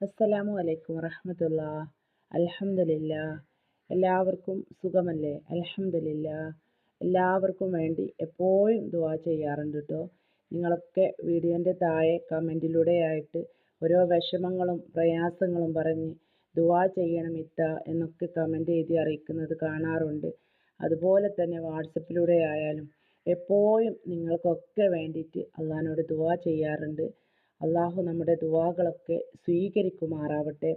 അസ്സലാമു അലൈക്കും വറഹമത്തുള്ള അൽഹംദുലില്ല എല്ലാവർക്കും സുഖമല്ലേ? അൽഹംദുലില്ല എല്ലാവർക്കും വേണ്ടി എപ്പോഴും ദുവാ ചെയ്യാറുണ്ട് കേട്ടോ നിങ്ങളൊക്കെ വീഡിയോന്റെ താഴെ കമന്റിലൂടെ ആയിട്ട് ഓരോ വിഷമങ്ങളും പ്രയാസങ്ങളും പറഞ്ഞ് ദുവാ ചെയ്യണം ഇത്ത എന്നൊക്കെ കമന്റ് എഴുതി അറിയിക്കുന്നത് കാണാറുണ്ട്. അതുപോലെ തന്നെ വാട്സപ്പിലൂടെ ആയാലും എപ്പോഴും നിങ്ങൾക്കൊക്കെ വേണ്ടിയിട്ട് അള്ളഹാനോട് ദുവാ ചെയ്യാറുണ്ട്. അള്ളാഹു നമ്മുടെ ദുവാകളൊക്കെ സ്വീകരിക്കുമാറാവട്ടെ.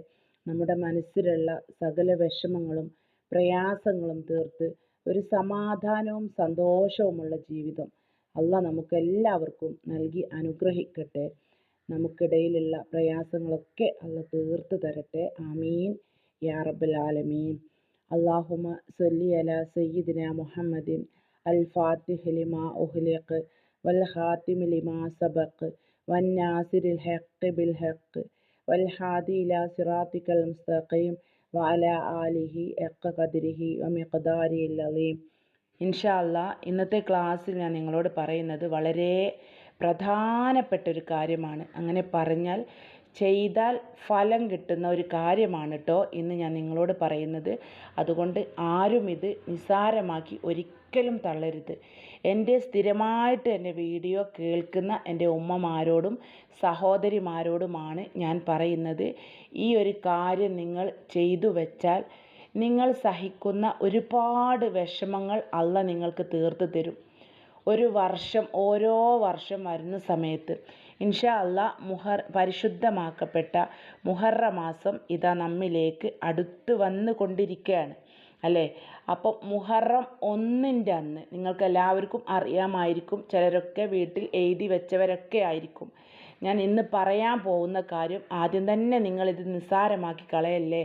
നമ്മുടെ മനസ്സിലുള്ള സകല വിഷമങ്ങളും പ്രയാസങ്ങളും തീർത്ത് ഒരു സമാധാനവും സന്തോഷവുമുള്ള ജീവിതം അള്ളാഹ് നമുക്കെല്ലാവർക്കും നൽകി അനുഗ്രഹിക്കട്ടെ. നമുക്കിടയിലുള്ള പ്രയാസങ്ങളൊക്കെ അല്ല തീർത്ത് തരട്ടെ. ആമീൻ. യാ റബ്ബൽ ആലമീൻ. അള്ളാഹുമ സല്ലി അല സയ്യിദിന മുഹമ്മദിൻ അൽ ഫാത്തിഹ് ലിമാ ഉഹ്ലിഖ് വൽ ഖാത്തിമി ലിമാ സബഖ് والناصر الحق بالحق والهادي إلى صراطك المستقيم وعلى آله حق قدره ومقداره العظيم ഇൻഷാല്ല ഇന്നത്തെ ക്ലാസ്സിൽ ഞാൻ നിങ്ങളോട് പറയുന്നത് വളരെ പ്രധാനപ്പെട്ട ഒരു കാര്യമാണ് അങ്ങനെ പറഞ്ഞാൽ ചെയ്താൽ ഫലം കിട്ടുന്ന ഒരു കാര്യമാണ് കേട്ടോ ഇന്ന് ഞാൻ നിങ്ങളോട് പറയുന്നത് അതുകൊണ്ട് ആരും ഇത് നിസാരമാക്കി ഒരിക്കലും തള്ളരുത് എന്റെ സ്ഥിരമായിട്ട് എന്റെ വീഡിയോ കേൾക്കുന്ന എന്റെ ഉമ്മമാരോടും സഹോദരിമാരോടുമാണ് ഞാൻ പറയുന്നത്. ഈ ഒരു കാര്യം നിങ്ങൾ ചെയ്തു വെച്ചാൽ നിങ്ങൾ സഹിക്കുന്ന ഒരുപാട് വിഷമങ്ങൾ അല്ല നിങ്ങൾക്ക് തീർത്തു തരും. ഒരു വർഷം ഓരോ വർഷം വരുന്ന സമയത്ത് ഇൻഷാ അല്ല മുഹർ പരിശുദ്ധമാക്കപ്പെട്ട മുഹറ മാസം ഇതാ നമ്മിലേക്ക് അടുത്ത് വന്നു കൊണ്ടിരിക്കുകയാണ് അല്ലേ? അപ്പോൾ മുഹറം ഒന്നിന്റെ അന്ന് നിങ്ങൾക്ക് എല്ലാവർക്കും അറിയാമായിരിക്കും ചിലരൊക്കെ വീട്ടിൽ എഴുതി വെച്ചവരൊക്കെ ആയിരിക്കും. ഞാൻ ഇന്ന് പറയാൻ പോകുന്ന കാര്യം ആദ്യം തന്നെ നിങ്ങളിത് നിസ്സാരമാക്കി കളയല്ലേ?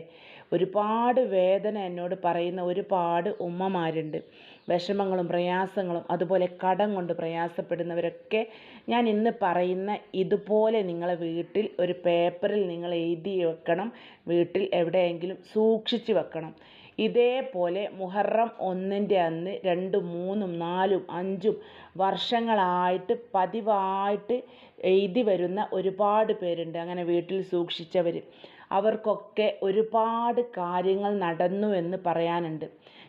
ഒരുപാട് വേദന എന്നോട് പറയുന്ന ഒരുപാട് ഉമ്മമാരുണ്ട്. വിഷമങ്ങളും പ്രയാസങ്ങളും അതുപോലെ കടം കൊണ്ട് പ്രയാസപ്പെടുന്നവരൊക്കെ ഞാൻ ഇന്ന് പറയുന്ന ഇതുപോലെ നിങ്ങളെ വീട്ടിൽ ഒരു പേപ്പറിൽ നിങ്ങൾ എഴുതി വെക്കണം വീട്ടിൽ എവിടെയെങ്കിലും സൂക്ഷിച്ചു വെക്കണം. ഇതേപോലെ മുഹറം ഒന്നിന്റെ അന്ന് രണ്ടും മൂന്നും നാലും അഞ്ചും വർഷങ്ങളായിട്ട് പതിവായിട്ട് എഴുതി വരുന്ന ഒരുപാട് പേരുണ്ട് അങ്ങനെ വീട്ടിൽ സൂക്ഷിച്ചവർ. അവർക്കൊക്കെ ഒരുപാട് കാര്യങ്ങൾ നടന്നു എന്ന് പറയാനുണ്ട്.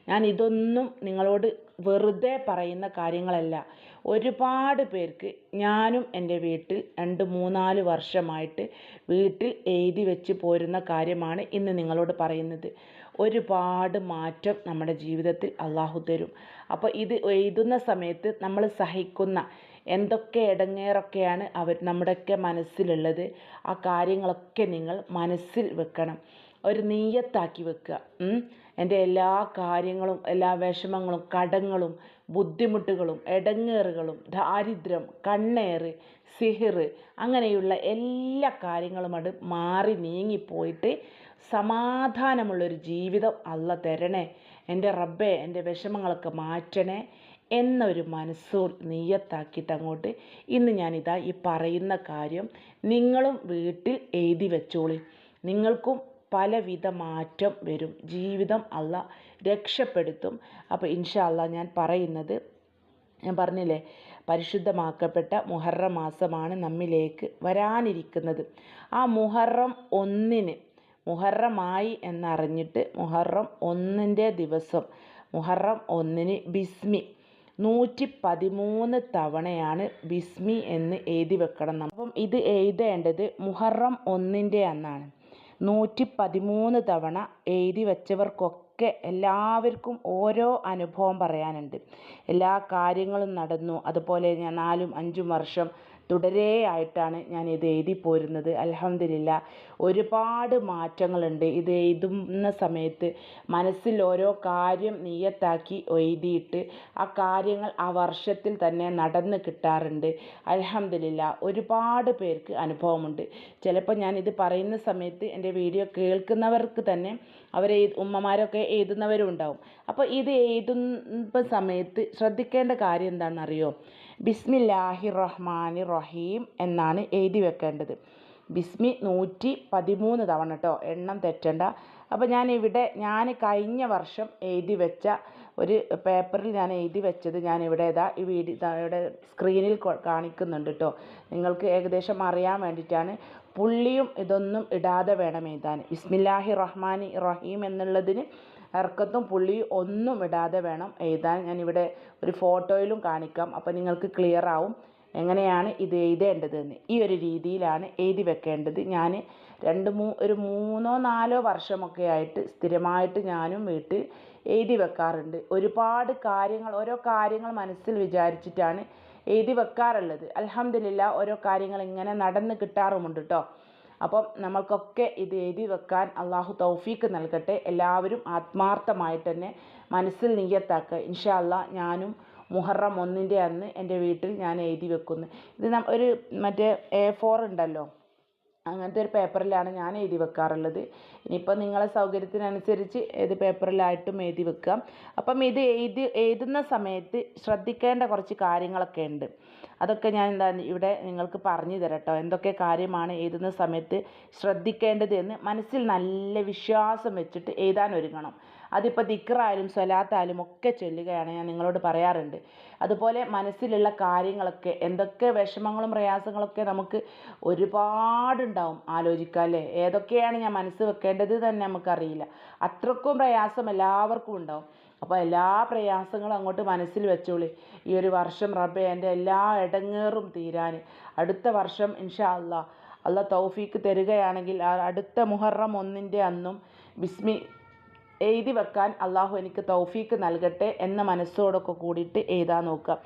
ഞാൻ ഇതൊന്നും നിങ്ങളോട് വെറുതെ പറയുന്ന കാര്യങ്ങളല്ല. ഒരുപാട് പേർക്ക് ഞാനും എന്റെ വീട്ടിൽ രണ്ട് മൂന്നാൽ വർഷമായിട്ട് വീട്ടിൽ എഴുതി വെച്ച് പോരുന്ന കാര്യമാണ് ഇന്ന് നിങ്ങളോട് പറയുന്നത്. ഒരുപാട് മാറ്റം നമ്മുടെ ജീവിതത്തിൽ അള്ളാഹു തരും. അപ്പോൾ ഇത് എഴുതുന്ന സമയത്ത് നമ്മൾ സഹിക്കുന്ന എന്തൊക്കെ ഇടങ്ങേറൊക്കെയാണ് അവർ നമ്മുടെയൊക്കെ മനസ്സിലുള്ളത് ആ കാര്യങ്ങളൊക്കെ നിങ്ങൾ മനസ്സിൽ വെക്കണം. ഒരു നീയത്താക്കി വെക്കുക. എന്റെ എല്ലാ കാര്യങ്ങളും എല്ലാ വിഷമങ്ങളും കടങ്ങളും ബുദ്ധിമുട്ടുകളും ഇടങ്ങേറുകളും ദാരിദ്ര്യം കണ്ണേറ് സിഹിറ് അങ്ങനെയുള്ള എല്ലാ കാര്യങ്ങളും അത് മാറി നീങ്ങിപ്പോയിട്ട് സമാധാനമുള്ളൊരു ജീവിതം അല്ല തരണേ. എന്റെ റബ്ബെ എന്റെ വിഷമങ്ങളൊക്കെ മാറ്റണേ എന്നൊരു മനസ്സു നീയത്താക്കിയിട്ട് അങ്ങോട്ട് ഇന്ന് ഞാനിതാ ഈ പറയുന്ന കാര്യം നിങ്ങളും വീട്ടിൽ എഴുതി വെച്ചോളി. നിങ്ങൾക്കും പലവിധ മാറ്റം വരും. ജീവിതം അല്ല രക്ഷപ്പെടുത്തും. അപ്പോൾ ഇൻഷാ ഞാൻ പറയുന്നത് ഞാൻ പറഞ്ഞില്ലേ പരിശുദ്ധമാക്കപ്പെട്ട മുഹറം മാസമാണ് നമ്മിലേക്ക് വരാനിരിക്കുന്നത്. ആ മുഹറം ഒന്നിന് മുഹറമായി എന്നറിഞ്ഞിട്ട് മുഹറം ഒന്നിന്റെ ദിവസം മുഹറം ഒന്നിന് ബിസ്മി. നൂറ്റി പതിമൂന്ന് തവണയാണ് ബിസ്മി എന്ന് എഴുതി വെക്കണം അപ്പം ഇത് എഴുതേണ്ടത് മുഹറം ഒന്നിന്റെ അന്നാണ്. നൂറ്റി പതിമൂന്ന് തവണ എഴുതി വെച്ചവർക്കൊക്കെ എല്ലാവർക്കും ഓരോ അനുഭവം പറയാനുണ്ട്. എല്ലാ കാര്യങ്ങളും നടന്നു. അതുപോലെ ഞാൻ നാലും അഞ്ചും വർഷം തുടരെയായിട്ടാണ് ഞാൻ ഇത് എഴുതി പോരുന്നത്. അലഹമില്ല ഒരുപാട് മാറ്റങ്ങളുണ്ട്. ഇത് എഴുതുന്ന സമയത്ത് മനസ്സിൽ ഓരോ കാര്യം നീയത്താക്കി എഴുതിയിട്ട് ആ കാര്യങ്ങൾ ആ വർഷത്തിൽ തന്നെ നടന്ന് കിട്ടാറുണ്ട്. അലഹമില്ല ഒരുപാട് പേർക്ക് അനുഭവമുണ്ട്. ചിലപ്പോൾ ഞാൻ ഇത് പറയുന്ന സമയത്ത് എന്റെ വീഡിയോ കേൾക്കുന്നവർക്ക് തന്നെ അവർ ഉമ്മമാരൊക്കെ എഴുതുന്നവരും ഉണ്ടാവും അപ്പോൾ ഇത് എഴുതുന്ന സമയത്ത് ശ്രദ്ധിക്കേണ്ട കാര്യം എന്താണെന്നറിയോ? ബിസ്മില്ലാഹി റഹ്മാൻ റഹീം എന്നാണ് എഴുതി വെക്കേണ്ടത്. ബിസ്മി നൂറ്റി പതിമൂന്ന് തവണ കേട്ടോ എണ്ണം തെറ്റണ്ട. അപ്പോൾ ഞാൻ ഇവിടെ ഞാൻ കഴിഞ്ഞ വർഷം എഴുതി വെച്ച ഒരു പേപ്പറിൽ ഞാൻ എഴുതി വെച്ചത് ഞാൻ ഇവിടെ ഇതാ ഈ വീഡിയോ സ്ക്രീനിൽ കാണിക്കുന്നുണ്ട് കേട്ടോ നിങ്ങൾക്ക് ഏകദേശം അറിയാൻ വേണ്ടിയിട്ടാണ് പുള്ളിയും ഇതൊന്നും ഇടാതെ വേണം എഴുതാൻ. ബിസ്മില്ലാഹി റഹ്മാനി റഹീം എന്നുള്ളതിന് ഇറക്കത്തും പുള്ളിയും ഒന്നും ഇടാതെ വേണം എഴുതാൻ. ഞാനിവിടെ ഒരു ഫോട്ടോയിലും കാണിക്കാം. അപ്പോൾ നിങ്ങൾക്ക് ക്ലിയർ ആവും എങ്ങനെയാണ് ഇത് എഴുതേണ്ടതെന്ന്. ഈ ഒരു രീതിയിലാണ് എഴുതി വെക്കേണ്ടത്. ഞാൻ രണ്ട് മൂ ഒരു മൂന്നോ നാലോ വർഷമൊക്കെ ആയിട്ട് സ്ഥിരമായിട്ട് ഞാനും വീട്ടിൽ എഴുതി വെക്കാറുണ്ട്. ഒരുപാട് കാര്യങ്ങൾ ഓരോ കാര്യങ്ങൾ മനസ്സിൽ വിചാരിച്ചിട്ടാണ് എഴുതി വെക്കാറുള്ളത്. അലഹമില്ല ഓരോ കാര്യങ്ങൾ ഇങ്ങനെ നടന്ന് കിട്ടാറുമുണ്ട് കേട്ടോ അപ്പം നമ്മൾക്കൊക്കെ ഇത് എഴുതി വെക്കാൻ അള്ളാഹു തൗഫീക്ക് നൽകട്ടെ. എല്ലാവരും ആത്മാർത്ഥമായിട്ട് തന്നെ മനസ്സിൽ നീയത്താക്കുക. ഇൻഷാ അല്ലാ ഞാനും മുഹറം ഒന്നിന്റെ അന്ന് എന്റെ വീട്ടിൽ ഞാൻ എഴുതി വെക്കുന്നു. ഇത് ഒരു മറ്റേ എ ഫോർ ഉണ്ടല്ലോ? അങ്ങനത്തെ ഒരു പേപ്പറിലാണ് ഞാൻ എഴുതി വെക്കാറുള്ളത്. ഇനിയിപ്പോൾ നിങ്ങളെ സൗകര്യത്തിനനുസരിച്ച് ഏത് പേപ്പറിലായിട്ടും എഴുതി വെക്കാം. അപ്പം ഇത് എഴുതി എഴുതുന്ന സമയത്ത് ശ്രദ്ധിക്കേണ്ട കുറച്ച് കാര്യങ്ങളൊക്കെ ഉണ്ട്. അതൊക്കെ ഞാൻ എന്താ ഇവിടെ നിങ്ങൾക്ക് പറഞ്ഞു തരട്ടോ. എന്തൊക്കെ കാര്യമാണ് എഴുതുന്ന സമയത്ത് ശ്രദ്ധിക്കേണ്ടത് എന്ന് മനസ്സിൽ നല്ല വിശ്വാസം വെച്ചിട്ട് എഴുതാൻ ഒരുങ്ങണം. അതിപ്പോൾ ദിക്റായാലും സ്വലാത്തായാലും ഒക്കെ ചൊല്ലുകയാണ് ഞാൻ നിങ്ങളോട് പറയാറുണ്ട്. അതുപോലെ മനസ്സിലുള്ള കാര്യങ്ങളൊക്കെ എന്തൊക്കെ വിഷമങ്ങളും പ്രയാസങ്ങളൊക്കെ നമുക്ക് ഒരുപാടുണ്ടാവും ആലോചിക്കുക അല്ലേ? ഏതൊക്കെയാണ് ഞാൻ മനസ്സ് വെക്കേണ്ടത് തന്നെ നമുക്കറിയില്ല. അത്രക്കും പ്രയാസം എല്ലാവർക്കും ഉണ്ടാവും. അപ്പോൾ എല്ലാ പ്രയാസങ്ങളും അങ്ങോട്ട് മനസ്സിൽ വെച്ചോളി. ഈ ഒരു വർഷം റബ്ബെ എന്റെ എല്ലാ ഇടങ്ങേറും തീരാൻ. അടുത്ത വർഷം ഇൻഷാ അള്ളാ. അള്ളാ തൗഫീക്ക് തരികയാണെങ്കിൽ അടുത്ത മുഹറം ഒന്നിന്റെ അന്നും ബിസ്മി എഴുതി വെക്കാൻ അള്ളാഹു എനിക്ക് തൗഫീക്ക് നൽകട്ടെ എന്ന മനസ്സോടൊക്കെ കൂടിയിട്ട് എഴുതാൻ നോക്കുക.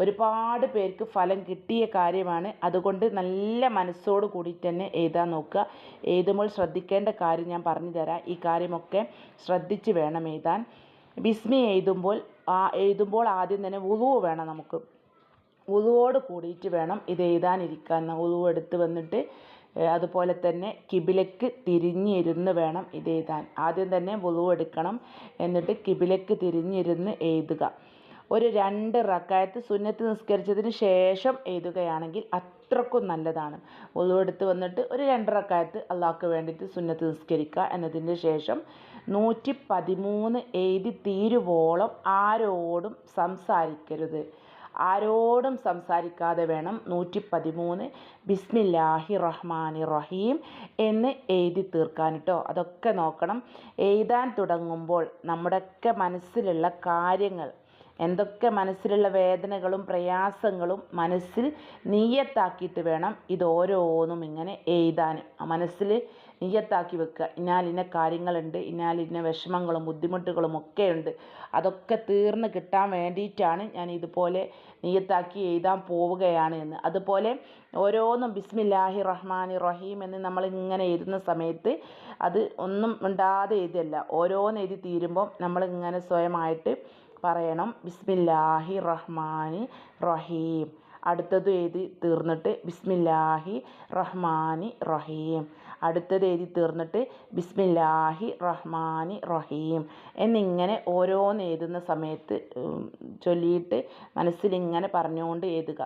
ഒരുപാട് പേർക്ക് ഫലം കിട്ടിയ കാര്യമാണ്. അതുകൊണ്ട് നല്ല മനസ്സോട് കൂടിയിട്ട് തന്നെ എഴുതാൻ നോക്കുക. എഴുതുമ്പോൾ ശ്രദ്ധിക്കേണ്ട കാര്യം ഞാൻ പറഞ്ഞു തരാം ഈ കാര്യമൊക്കെ ശ്രദ്ധിച്ച് വേണം എഴുതാൻ. ബിസ്മി എഴുതുമ്പോൾ ആ എഴുതുമ്പോൾ ആദ്യം തന്നെ വുളു വേണം നമുക്ക്. ഉളുവോട് കൂടിയിട്ട് വേണം ഇത് എഴുതാനിരിക്കാൻ. വുളു എടുത്ത് വന്നിട്ട് അതുപോലെ തന്നെ കിബിലക്ക് തിരിഞ്ഞിരുന്ന് വേണം ഇത് എഴുതാൻ ആദ്യം തന്നെ വുളു എടുക്കണം. എന്നിട്ട് കിബിലക്ക് തിരിഞ്ഞിരുന്ന് എഴുതുക. ഒരു രണ്ട് റക്കായത്ത് സുന്നത്ത് നിസ്കരിച്ചതിന് ശേഷം എഴുതുകയാണെങ്കിൽ അത്രക്കും നല്ലതാണ്. വുളു എടുത്ത് വന്നിട്ട് ഒരു രണ്ട് റക്കായത്ത് അള്ളാഹ്ക്ക് വേണ്ടിയിട്ട് സുന്നത്ത് നിസ്കരിക്കുക എന്നതിന് ശേഷം നൂറ്റി പതിമൂന്ന് എഴുതി തീരുവോളം ആരോടും സംസാരിക്കരുത്. ആരോടും സംസാരിക്കാതെ വേണം നൂറ്റി പതിമൂന്ന് ബിസ്മില്ലാഹി റഹ്മാൻ റഹീം എന്ന് എഴുതി തീർക്കാൻ കേട്ടോ അതൊക്കെ നോക്കണം. എഴുതാൻ തുടങ്ങുമ്പോൾ നമ്മുടെയൊക്കെ മനസ്സിലുള്ള കാര്യങ്ങൾ എന്തൊക്കെ മനസ്സിലുള്ള വേദനകളും പ്രയാസങ്ങളും മനസ്സിൽ നീയത്താക്കിയിട്ട് വേണം ഇതോരോന്നും ഇങ്ങനെ എഴുതാൻ. മനസ്സിൽ നീയത്താക്കി വെക്കുക. ഇന്നാലിന്ന കാര്യങ്ങളുണ്ട് ഇന്നാലിന്ന വിഷമങ്ങളും ബുദ്ധിമുട്ടുകളും ഒക്കെ ഉണ്ട് അതൊക്കെ തീർന്ന് കിട്ടാൻ വേണ്ടിയിട്ടാണ് ഞാൻ ഇതുപോലെ നീയത്താക്കി എഴുതാൻ പോവുകയാണ് എന്ന്. അതുപോലെ ഓരോന്നും ബിസ്മില്ലാഹി റഹ്മാനി റഹീം എന്ന് നമ്മൾ ഇങ്ങനെ എഴുതുന്ന സമയത്ത് അത് ഒന്നും ഉണ്ടാതെ എഴുതല്ല. ഓരോന്ന് എഴുതി തീരുമ്പം നമ്മളിങ്ങനെ സ്വയമായിട്ട് പറയണം ബിസ്മില്ലാഹി റഹ്മാനി റഹീം. അടുത്തത് എഴുതി തീർന്നിട്ട് ബിസ്മില്ലാഹി റഹ്മാനി റഹീം. അടുത്തത് എഴുതി തീർന്നിട്ട് ബിസ്മില്ലാഹി റഹ്മാനി റഹീം. എന്നിങ്ങനെ ഓരോന്ന് എഴുതുന്ന സമയത്ത് ചൊല്ലിയിട്ട് മനസ്സിലിങ്ങനെ പറഞ്ഞുകൊണ്ട് എഴുതുക.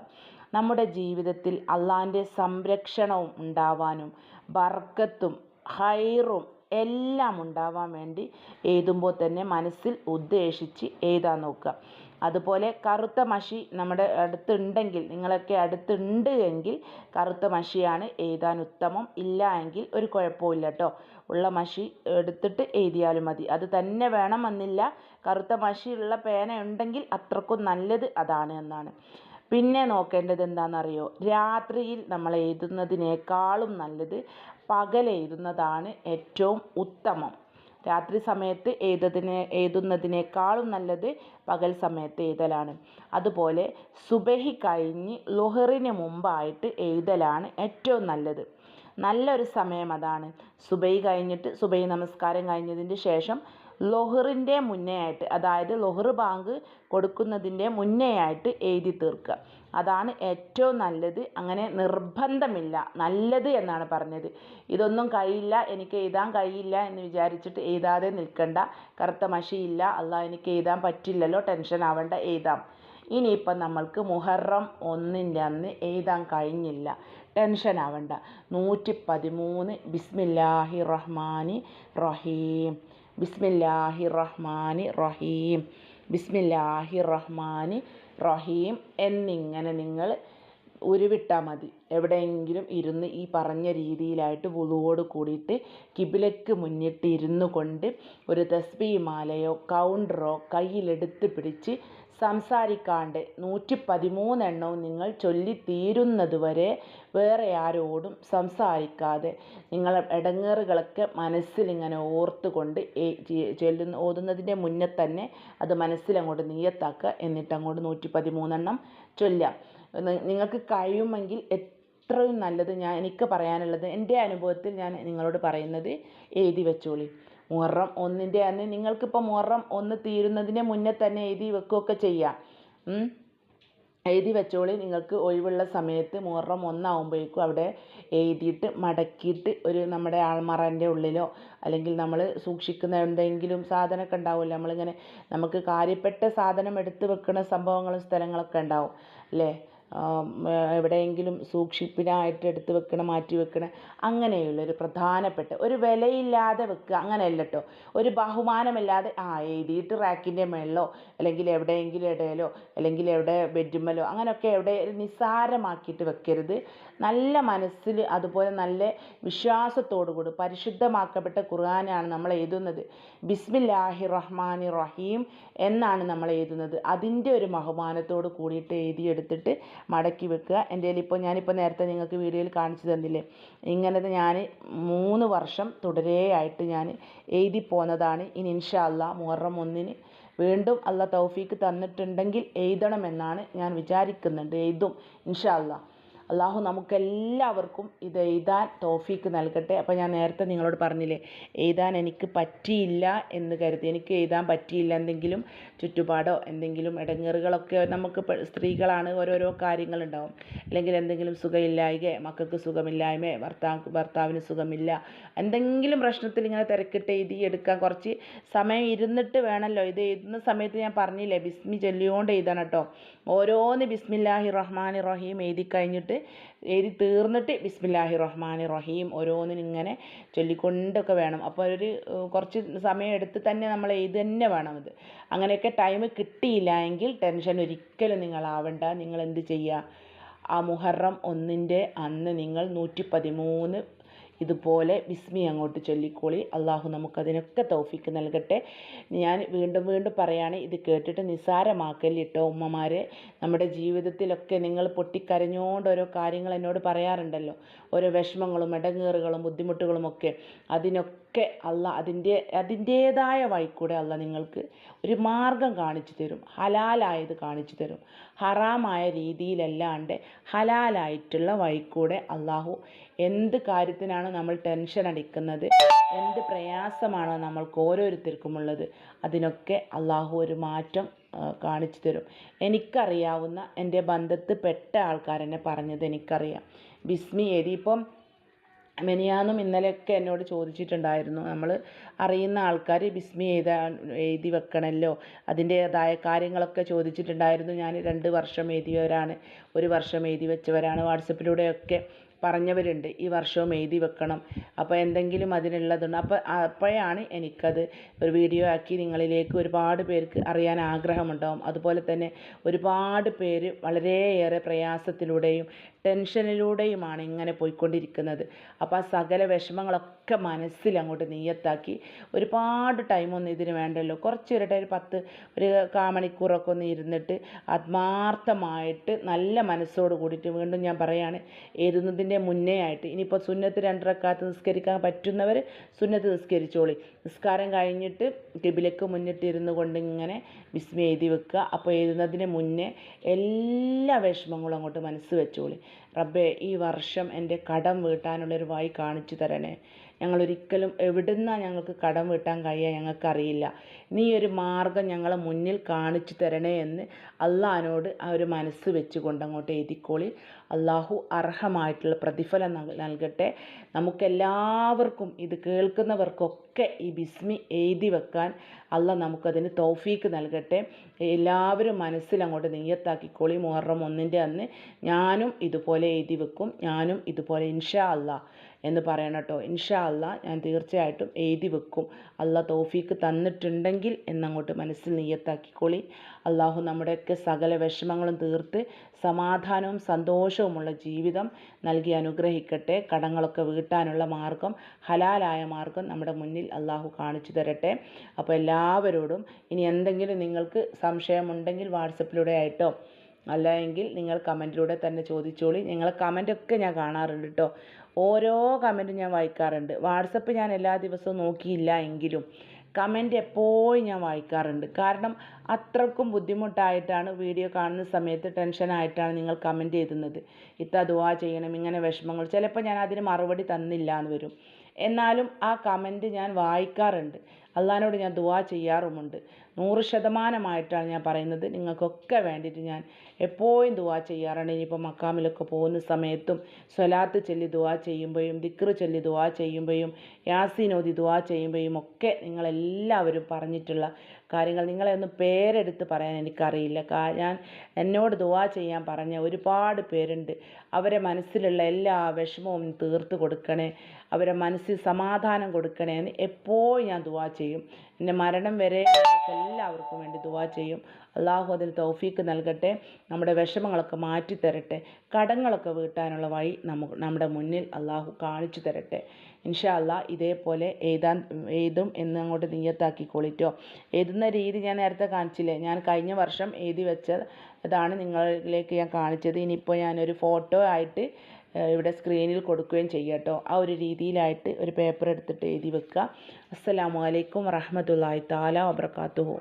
നമ്മുടെ ജീവിതത്തിൽ അള്ളാന്റെ സംരക്ഷണവും ഉണ്ടാവാനും ബർക്കത്തും ഹൈറും എല്ലാം ഉണ്ടാവാൻ വേണ്ടി എഴുതുമ്പോൾ തന്നെ മനസ്സിൽ ഉദ്ദേശിച്ച് എഴുതാൻ നോക്കുക. അതുപോലെ കറുത്ത മഷി നമ്മുടെ അടുത്തുണ്ടെങ്കിൽ നിങ്ങളൊക്കെ അടുത്തുണ്ട് എങ്കിൽ കറുത്ത മഷിയാണ് എഴുതാൻ ഉത്തമം. ഇല്ല എങ്കിൽ ഒരു കുഴപ്പമില്ല കേട്ടോ ഉള്ള മഷി എടുത്തിട്ട് എഴുതിയാലും മതി. അത് തന്നെ വേണമെന്നില്ല. കറുത്ത ഉള്ള പേന ഉണ്ടെങ്കിൽ അത്രക്കും നല്ലത് അതാണ് എന്നാണ്. പിന്നെ നോക്കേണ്ടത് എന്താണെന്നറിയോ? രാത്രിയിൽ നമ്മൾ എഴുതുന്നതിനേക്കാളും നല്ലത് പകൽ എഴുതുന്നതാണ് ഏറ്റവും ഉത്തമം. രാത്രി സമയത്ത് എഴുതതിനെ എഴുതുന്നതിനേക്കാളും നല്ലത് പകൽ സമയത്ത് എഴുതലാണ്. അതുപോലെ സുബഹി കഴിഞ്ഞ് ലുഹറിന് മുമ്പായിട്ട് എഴുതലാണ് ഏറ്റവും നല്ലത്. നല്ലൊരു സമയം അതാണ്. സുബഹി കഴിഞ്ഞിട്ട് സുബഹി നമസ്കാരം കഴിഞ്ഞതിന് ശേഷം ലൊഹറിന്റെ മുന്നേ ആയിട്ട് അതായത് ലൊഹർ ബാങ്ക് കൊടുക്കുന്നതിന്റെ മുന്നേ ആയിട്ട് എഴുതി തീർക്കുക. അതാണ് ഏറ്റവും നല്ലത്. അങ്ങനെ നിർബന്ധമില്ല. നല്ലത് എന്നാണ് പറഞ്ഞത്. ഇതൊന്നും കഴിയില്ല എനിക്ക് എഴുതാൻ കഴിയില്ല എന്ന് വിചാരിച്ചിട്ട് എഴുതാതെ നിൽക്കണ്ട. കറുത്ത മഷിയില്ല അല്ല എനിക്ക് എഴുതാൻ പറ്റില്ലല്ലോ ടെൻഷൻ ആവേണ്ട എഴുതാം. ഇനിയിപ്പം നമ്മൾക്ക് മുഹറം ഒന്നിന്റെ അന്ന് എഴുതാൻ കഴിഞ്ഞില്ല. ടെൻഷൻ ആവണ്ട. നൂറ്റി പതിമൂന്ന് ബിസ്മില്ലാഹി റഹ്മാനി റഹീം. ബിസ്മില്ലാഹി റഹ്മാനി റഹീം ബിസ്മില്ലാഹി റഹ്മാനി റഹീം എന്നിങ്ങനെ നിങ്ങൾ ഉരുവിട്ടാൽ മതി. എവിടെയെങ്കിലും ഇരുന്ന് ഈ പറഞ്ഞ രീതിയിലായിട്ട് വുളുവോട് കൂടിയിട്ട് കിബിലയ്ക്ക് മുന്നിട്ട് ഇരുന്നു കൊണ്ട് ഒരു തസ്ബീഹ് മാലയോ കൗണ്ടറോ കയ്യിലെടുത്ത് പിടിച്ച് സംസാരിക്കാണ്ട് നൂറ്റി പതിമൂന്നെണ്ണവും നിങ്ങൾ ചൊല്ലി തീരുന്നത് വരെ വേറെ ആരോടും സംസാരിക്കാതെ നിങ്ങൾ ഇടങ്ങേറുകളൊക്കെ മനസ്സിലിങ്ങനെ ഓർത്തുകൊണ്ട് ചൊല്ലുന്ന ഓതുന്നതിന്റെ മുന്നേ തന്നെ അത് മനസ്സിലങ്ങോട്ട് നീയത്താക്കുക എന്നിട്ട് അങ്ങോട്ട് നൂറ്റി പതിമൂന്നെണ്ണം ചൊല്ലാം നിങ്ങൾക്ക് കഴിയുമെങ്കിൽ എത്രയും നല്ലത് ഞാൻ എനിക്ക് പറയാനുള്ളത് എന്റെ അനുഭവത്തിൽ ഞാൻ നിങ്ങളോട് പറയുന്നത് എഴുതി വെച്ചോളി. മുഹറം ഒന്നിന്റെ അന്ന് നിങ്ങൾക്കിപ്പോൾ മുഹറം ഒന്ന് തീരുന്നതിന് മുന്നേ തന്നെ എഴുതി വെക്കുകയൊക്കെ ചെയ്യാം. എഴുതി വെച്ചോളി. നിങ്ങൾക്ക് ഒഴിവുള്ള സമയത്ത് മുഹറം ഒന്നാകുമ്പോഴേക്കും അവിടെ എഴുതിയിട്ട് മടക്കിയിട്ട് ഒരു നമ്മുടെ ആൾമറന്റെ ഉള്ളിലോ അല്ലെങ്കിൽ നമ്മൾ സൂക്ഷിക്കുന്ന എന്തെങ്കിലും സാധനമൊക്കെ ഉണ്ടാവുമല്ലോ. നമ്മളിങ്ങനെ നമുക്ക് കാര്യപ്പെട്ട സാധനം എടുത്ത് വെക്കുന്ന സംഭവങ്ങളും സ്ഥലങ്ങളൊക്കെ ഉണ്ടാവും. അല്ലേ? എവിടെയെങ്കിലും സൂക്ഷിപ്പിനായിട്ട് എടുത്ത് വെക്കണം മാറ്റി വെക്കണം അങ്ങനെയുള്ളൊരു പ്രധാനപ്പെട്ട ഒരു വിലയില്ലാതെ വെക്കുക അങ്ങനെയല്ല കേട്ടോ ഒരു ബഹുമാനമില്ലാതെ ആ എഴുതിയിട്ട് റാക്കിന്റെ മുകളിലോ അല്ലെങ്കിൽ എവിടെയെങ്കിലും ഇടയിലോ അല്ലെങ്കിൽ എവിടെ ബെഡ്റൂമിലോ അങ്ങനെയൊക്കെ എവിടെ നിസ്സാരമാക്കിയിട്ട് വെക്കരുത്. നല്ല മനസ്സിൽ അതുപോലെ നല്ല വിശ്വാസത്തോടു കൂടി പരിശുദ്ധമാക്കപ്പെട്ട ഖുർആനാണ് നമ്മൾ എഴുതുന്നത്. ബിസ്മില്ലാഹി റഹ്മാൻ റഹീം എന്നാണ് നമ്മൾ എഴുതുന്നത്. അതിന്റെ ഒരു ബഹുമാനത്തോട് കൂടിയിട്ട് എഴുതിയെടുത്തിട്ട് മടക്കി വെക്കുക. എന്റെ ഇപ്പോൾ ഞാനിപ്പോൾ നേരത്തെ നിങ്ങൾക്ക് വീഡിയോയിൽ കാണിച്ചു തന്നില്ലേ? ഇങ്ങനത്തെ ഞാൻ മൂന്ന് വർഷം തുടരെയായിട്ട് ഞാൻ എഴുതി പോന്നതാണ്. ഇനി ഇൻഷാ അല്ലാ മുഹറം ഒന്നിന് വീണ്ടും അല്ല തൗഫീക്ക് തന്നിട്ടുണ്ടെങ്കിൽ എഴുതണമെന്നാണ് ഞാൻ വിചാരിക്കുന്നുണ്ട്. എഴുതും. ഇൻഷാ അല്ലാ. അള്ളാഹു നമുക്കെല്ലാവർക്കും ഇത് എഴുതാൻ തോഫീക്ക് നൽകട്ടെ. അപ്പോൾ ഞാൻ നേരത്തെ നിങ്ങളോട് പറഞ്ഞില്ലേ എഴുതാൻ എനിക്ക് പറ്റിയില്ല എന്ന് കരുതി. എനിക്ക് എഴുതാൻ പറ്റിയില്ല എന്തെങ്കിലും ചുറ്റുപാടോ എന്തെങ്കിലും ഇടങ്ങേറുകളൊക്കെ നമുക്ക് സ്ത്രീകളാണ് ഓരോരോ കാര്യങ്ങളുണ്ടാവും. അല്ലെങ്കിൽ എന്തെങ്കിലും സുഖമില്ലായ്ക മക്കൾക്ക് സുഖമില്ലായ്മ ഭർത്താവ് ഭർത്താവിന് സുഖമില്ല എന്തെങ്കിലും പ്രശ്നത്തിൽ ഇങ്ങനെ തിരക്കിട്ട് എഴുതി എടുക്കാൻ കുറച്ച് സമയം ഇരുന്നിട്ട് വേണമല്ലോ. ഇത് എഴുതുന്ന സമയത്ത് ഞാൻ പറഞ്ഞില്ലേ ബിസ്മി ചൊല്ലിയോണ്ട് എഴുതണം കേട്ടോ ഓരോന്ന് ബിസ്മില്ലാഹി റഹ്മാനി റഹീം എഴുതി കഴിഞ്ഞിട്ട് എഴുതി തീർന്നിട്ട് ബിസ്മില്ലാഹി റഹ്മാനി റഹീം ഓരോന്നിനും ഇങ്ങനെ ചൊല്ലിക്കൊണ്ടൊക്കെ വേണം. അപ്പോൾ ഒരു കുറച്ച് സമയം എടുത്ത് തന്നെ നമ്മൾ എഴുതി തന്നെ വേണം അത് അങ്ങനെയൊക്കെ ടൈം കിട്ടിയില്ല എങ്കിൽ ടെൻഷൻ ഒരിക്കലും നിങ്ങളാവണ്ട. നിങ്ങൾ എന്ത് ചെയ്യുക? ആ മുഹറം ഒന്നിന്റെ അന്ന് നിങ്ങൾ നൂറ്റി പതിമൂന്ന് ഇതുപോലെ ബിസ്മി അങ്ങോട്ട് ചൊല്ലിക്കോളി. അള്ളാഹു നമുക്കതിനൊക്കെ തൗഫിക്ക് നൽകട്ടെ. ഞാൻ വീണ്ടും വീണ്ടും പറയാണ് ഇത് കേട്ടിട്ട് നിസ്സാരമാക്കല്ലിട്ടോ ഉമ്മമാരെ. നമ്മുടെ ജീവിതത്തിലൊക്കെ നിങ്ങൾ പൊട്ടിക്കരഞ്ഞുകൊണ്ട് ഓരോ കാര്യങ്ങൾ എന്നോട് പറയാറുണ്ടല്ലോ. ഓരോ വിഷമങ്ങളും ഇടങ്ങേറുകളും ബുദ്ധിമുട്ടുകളും ഒക്കെ അല്ല അതിന്റെ അതിന്റേതായ വഴിക്കൂടെ അല്ല നിങ്ങൾക്ക് ഒരു മാർഗം കാണിച്ചു തരും ഹലാലായത് കാണിച്ചു തരും. ഹറാമായ രീതിയിലല്ലാണ്ട് ഹലാലായിട്ടുള്ള വഴിക്കൂടെ അള്ളാഹു എന്ത് കാര്യത്തിനാണ് നമ്മൾ ടെൻഷൻ അടിക്കുന്നത് എന്ത് പ്രയാസമാണോ നമ്മൾക്ക് ഓരോരുത്തർക്കുമുള്ളത് അതിനൊക്കെ അള്ളാഹു ഒരു മാറ്റം കാണിച്ചു തരും. എനിക്കറിയാവുന്ന എന്റെ ബന്ധത്തിൽ പെട്ട ആൾക്കാരെന്നെ പറഞ്ഞത് എനിക്കറിയാം. ബിസ്മി എഴുതി ഇപ്പം മെനിയാന്നും ഇന്നലെയൊക്കെ എന്നോട് ചോദിച്ചിട്ടുണ്ടായിരുന്നു. നമ്മൾ അറിയുന്ന ആൾക്കാർ ബിസ്മി എഴുതാ എഴുതി വെക്കണമല്ലോ അതിന്റേതായ കാര്യങ്ങളൊക്കെ ചോദിച്ചിട്ടുണ്ടായിരുന്നു. ഞാൻ രണ്ട് വർഷം എഴുതിയവരാണ്. ഒരു വർഷം എഴുതി വെച്ചവരാണ്. വാട്സപ്പിലൂടെയൊക്കെ പറഞ്ഞവരുണ്ട്. ഈ വർഷവും എഴുതി വെക്കണം. അപ്പോൾ എന്തെങ്കിലും അതിനുള്ളതുണ്ട്. അപ്പോൾ അപ്പോഴാണ് എനിക്കത് ഒരു വീഡിയോ ആക്കി നിങ്ങളിലേക്ക് ഒരുപാട് പേർക്ക് അറിയാൻ ആഗ്രഹമുണ്ടാവും. അതുപോലെ തന്നെ ഒരുപാട് പേര് വളരെയേറെ പ്രയാസത്തിലൂടെയും ടെൻഷനിലൂടെയുമാണ് ഇങ്ങനെ പോയിക്കൊണ്ടിരിക്കുന്നത്. അപ്പോൾ ആ സകല വിഷമങ്ങളൊക്കെ മനസ്സിൽ അങ്ങോട്ട് നീയത്താക്കി ഒരുപാട് ടൈമൊന്നും ഇതിന് വേണ്ടല്ലോ. കുറച്ച് ഒരു ഒരു പത്ത് ഒരു കാമണിക്കൂറൊക്കെ ഒന്ന് ഇരുന്നിട്ട് ആത്മാർത്ഥമായിട്ട് നല്ല മനസ്സോട് കൂടിയിട്ട് വീണ്ടും ഞാൻ പറയാണ് എഴുതുന്നതിന്റെ മുന്നേ ആയിട്ട്. ഇനിയിപ്പോൾ സുന്നത്ത് രണ്ടരക്കാത്ത് നിസ്കരിക്കാൻ പറ്റുന്നവർ സുന്നത്ത് നിസ്കരിച്ചോളി. നിസ്കാരം കഴിഞ്ഞിട്ട് കിബിലക്ക് മുന്നിട്ട് ഇരുന്ന് കൊണ്ട് ഇങ്ങനെ വിസ്മി എഴുതി വെക്കുക. അപ്പോൾ എഴുതുന്നതിന് മുന്നേ എല്ലാ വിഷമങ്ങളും അങ്ങോട്ട് മനസ്സ് വെച്ചോളി. റബ്ബേ ഈ വർഷം എന്റെ കടം വീട്ടാനുള്ളൊരു വഴി കാണിച്ചു തരണേ ഞങ്ങളൊരിക്കലും എവിടുന്നാണ് ഞങ്ങൾക്ക് കടം വീട്ടാൻ കഴിയുക ഞങ്ങൾക്കറിയില്ല. നീ ഒരു മാർഗം ഞങ്ങളെ മുന്നിൽ കാണിച്ചു തരണേ എന്ന് അള്ളഹാനോട് ആ ഒരു മനസ്സ് വെച്ചുകൊണ്ട് അങ്ങോട്ട് എഴുതിക്കോളി. അള്ളാഹു അർഹമായിട്ടുള്ള പ്രതിഫലം നൽകട്ടെ. നമുക്കെല്ലാവർക്കും ഇത് കേൾക്കുന്നവർക്കൊക്കെ ഈ ബിസ്മി എഴുതി വെക്കാൻ അല്ല നമുക്കതിന് തൗഫീക്ക് നൽകട്ടെ. എല്ലാവരും മനസ്സിൽ അങ്ങോട്ട് നെയ്യത്താക്കിക്കോളി. മുഹറം ഒന്നിന്റെ അന്ന് ഞാനും ഇതുപോലെ എഴുതി വെക്കും. ഞാനും ഇതുപോലെ ഇൻഷാ അല്ലാ എന്ന് പറയണം കേട്ടോ. ഇൻഷാ ഞാൻ തീർച്ചയായിട്ടും എഴുതി വെക്കും. അല്ല തോഫീക്ക് തന്നിട്ടുണ്ടെങ്കിൽ എന്നങ്ങോട്ട് മനസ്സിൽ നീയത്താക്കിക്കോളി അള്ളാഹു നമ്മുടെയൊക്കെ സകല വിഷമങ്ങളും തീർത്ത് സമാധാനവും സന്തോഷവുമുള്ള ജീവിതം നൽകി അനുഗ്രഹിക്കട്ടെ. കടങ്ങളൊക്കെ വീട്ടാനുള്ള മാർഗം ഹലാലായ മാർഗം നമ്മുടെ മുന്നിൽ അള്ളാഹു കാണിച്ചു തരട്ടെ. അപ്പോൾ എല്ലാവരോടും ഇനി എന്തെങ്കിലും നിങ്ങൾക്ക് സംശയമുണ്ടെങ്കിൽ വാട്സപ്പിലൂടെ ആയിട്ടോ അല്ല എങ്കിൽ നിങ്ങൾ കമന്റിലൂടെ തന്നെ ചോദിച്ചോളി. നിങ്ങൾ കമന്റൊക്കെ ഞാൻ കാണാറുണ്ട് കേട്ടോ ഓരോ കമന്റും ഞാൻ വായിക്കാറുണ്ട്. വാട്സപ്പ് ഞാൻ എല്ലാ ദിവസവും നോക്കിയില്ല എങ്കിലും കമന്റ് എപ്പോഴും ഞാൻ വായിക്കാറുണ്ട്. കാരണം അത്രക്കും ബുദ്ധിമുട്ടായിട്ടാണ് വീഡിയോ കാണുന്ന സമയത്ത് ടെൻഷനായിട്ടാണ് നിങ്ങൾ കമന്റ് എഴുതുന്നത്. ഇത്ത ദുവാ ചെയ്യണം ഇങ്ങനെ വിഷമങ്ങൾ ചിലപ്പോൾ ഞാൻ അതിന് മറുപടി തന്നില്ല എന്ന് വരും. എന്നാലും ആ കമന്റ് ഞാൻ വായിക്കാറുണ്ട്. അള്ളഹാനോട് ഞാൻ ദുവാ ചെയ്യാറുമുണ്ട്. നൂറ് ശതമാനമായിട്ടാണ് ഞാൻ പറയുന്നത്. നിങ്ങൾക്കൊക്കെ വേണ്ടിയിട്ട് ഞാൻ എപ്പോഴും ദുവാ ചെയ്യാറാണ് ഇനിയിപ്പോൾ മക്കാമിലൊക്കെ പോകുന്ന സമയത്തും സ്വലാത്ത് ചൊല്ലി ദുവാ ചെയ്യുമ്പോഴും ദിക്റ് ചൊല്ലി ദുവാ ചെയ്യുമ്പോഴും യാസീൻ ഓതി ദുവാ ചെയ്യുമ്പോഴും ഒക്കെ നിങ്ങളെല്ലാവരും പറഞ്ഞിട്ടുള്ള കാര്യങ്ങൾ നിങ്ങളെ ഒന്ന് പേരെടുത്ത് പറയാൻ എനിക്കറിയില്ല. ഞാൻ എന്നോട് ദുവാ ചെയ്യാൻ പറഞ്ഞ ഒരുപാട് പേരുണ്ട്. അവരെ മനസ്സിലുള്ള എല്ലാ വിഷമവും തീർത്ത് കൊടുക്കണേ. അവരെ മനസ്സിൽ സമാധാനം കൊടുക്കണേ എന്ന് എപ്പോഴും ഞാൻ ദുവാ ചെയ്യും. എന്റെ മരണം വരെ എല്ലാവർക്കും വേണ്ടി ദുവാ ചെയ്യും. അള്ളാഹു അതിൽ തൗഫീക്ക് നൽകട്ടെ. നമ്മുടെ വിഷമങ്ങളൊക്കെ മാറ്റി തരട്ടെ. കടങ്ങളൊക്കെ വീട്ടാനുള്ള വഴി നമുക്ക് നമ്മുടെ മുന്നിൽ അള്ളാഹു കാണിച്ചു തരട്ടെ. ഇൻഷാ അല്ലാ ഇതേപോലെ എഴുതാൻ എഴുതും എന്ന് അങ്ങോട്ട് നീയത്താക്കിക്കോളിട്ടോ എഴുതുന്ന രീതി ഞാൻ നേരത്തെ കാണിച്ചില്ലേ? ഞാൻ കഴിഞ്ഞ വർഷം എഴുതി വെച്ച ഇതാണ് നിങ്ങളിലേക്ക് ഞാൻ കാണിച്ചത്. ഇനിയിപ്പോൾ ഞാനൊരു ഫോട്ടോ ആയിട്ട് ഇവിടെ സ്ക്രീനിൽ കൊടുക്കുകയും ചെയ്യുക കേട്ടോ. ആ ഒരു രീതിയിലായിട്ട് ഒരു പേപ്പർ എടുത്തിട്ട് എഴുതി വെക്കുക. അസ്സലാമു അലൈക്കും വറഹമത്തല്ലാഹി താല വബർക്കാത്തുഹു